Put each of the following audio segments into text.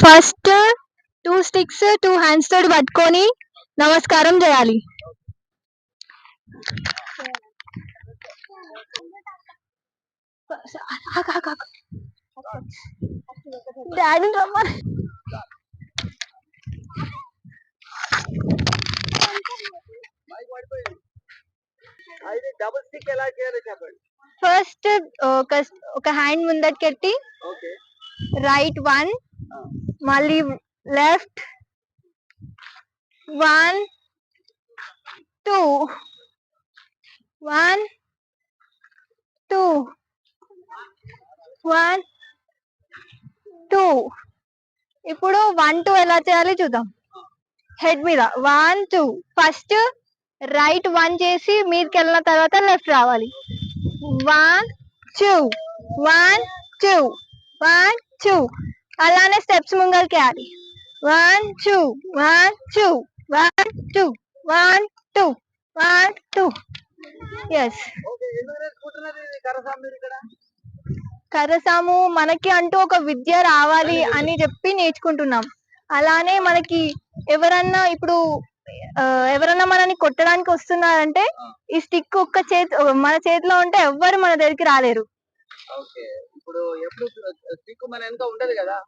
First two sticks two hands తోటి పట్టుకొని నమస్కారం చేయాలి. డాడీ రమ్మని. ఎలా చేయాలో చెప్పండి. ఫస్ట్ ఒక ఒక హ్యాండ్ ముందటికెట్టి రైట్ వన్ మళ్ళీ left one two one two one two ఇప్పుడు వన్ టూ ఎలా చేయాలి చూద్దాం. హెడ్ మీద. One two first right one చేసి మీదకి వెళ్ళిన తర్వాత లెఫ్ట్ రావాలి. One two one two one two. అలానే స్టెప్స్ ముంగల్కి వేయాలి one two one two one two one two one two. Yes కర్రసాము కరసాము మనకి అంటూ ఒక విద్య రావాలి అని చెప్పి నేర్చుకుంటున్నాం. అలానే మనకి ఎవరన్నా ఇప్పుడు ఎవరన్నా మనని కొట్టడానికి వస్తున్నారంటే ఈ స్టిక్ ఒక్క చేతి మన చేతిలో ఉంటే ఎవ్వరు మన దగ్గరికి రాలేరు. ఓకే. ఇప్పుడు ఎప్పుడు స్టిక్ మన ఉండదు కదా?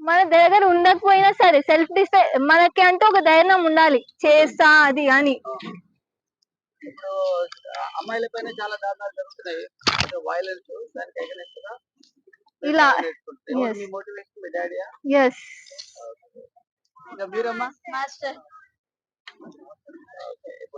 మన దగ్గర ఉండకపోయినా సరే సెల్ఫ్ డిఫె మనకి అంటూ ఒక ధైర్యం ఉండాలి. చేస్తా అది అని. ఇప్పుడు అమ్మాయిల పైన చాలా దారుణాలు జరుగుతున్నాయి. వైలెన్స్ దానికి against గా ఇలా నేర్చుకుంటే ఎవరు yes. మీ మోటివేషన్ మీ డాడీయా ఎస్ ఇంకా మీరమ్మా? Master Okay.